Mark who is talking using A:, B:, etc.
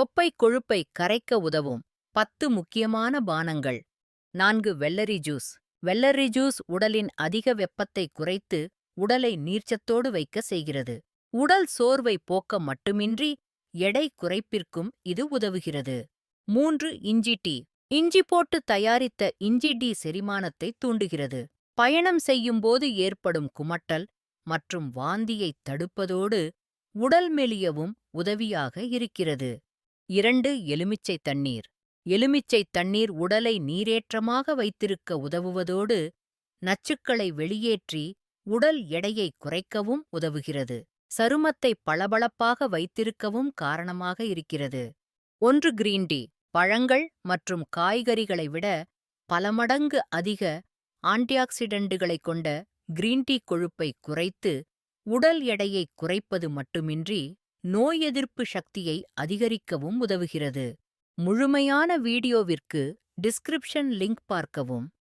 A: தொப்பை கொழுப்பை கரைக்க உதவும் பத்து முக்கியமான பானங்கள். நான்கு வெள்ளரி ஜூஸ். வெள்ளரி ஜூஸ் உடலின் அதிக வெப்பத்தை குறைத்து உடலை நீர்ச்சத்தோடு வைக்க செய்கிறது. உடல் சோர்வை போக்க மட்டுமின்றி எடை குறைப்பிற்கும் இது உதவுகிறது. மூன்று இஞ்சி டீ. இஞ்சி போட்டு தயாரித்த இஞ்சி டீ செரிமானத்தை தூண்டுகிறது. பயணம் செய்யும்போது ஏற்படும் குமட்டல் மற்றும் வாந்தியைத் தடுப்பதோடு உடல் மெலியவும் உதவியாக இருக்கிறது. இரண்டு எலுமிச்சை தண்ணீர். எலுமிச்சை தண்ணீர் உடலை நீரேற்றமாக வைத்திருக்க உதவுவதோடு நச்சுக்களை வெளியேற்றி உடல் எடையை குறைக்கவும் உதவுகிறது. சருமத்தை பளபளப்பாக வைத்திருக்கவும் காரணமாக இருக்கிறது. ஒன்று கிரீன் டீ. பழங்கள் மற்றும் காய்கறிகளை விட பல மடங்கு அதிக ஆன்டிஆக்சிடென்ட்டுகளைக் கொண்ட கிரீன் டீ கொழுப்பை குறைத்து உடல் எடையை குறைப்பது மட்டுமின்றி நோய் எதிர்ப்பு சக்தியை அதிகரிக்கவும் உதவுகிறது. முழுமையான வீடியோவிற்கு டிஸ்கிரிப்ஷன் லிங்க் பார்க்கவும்.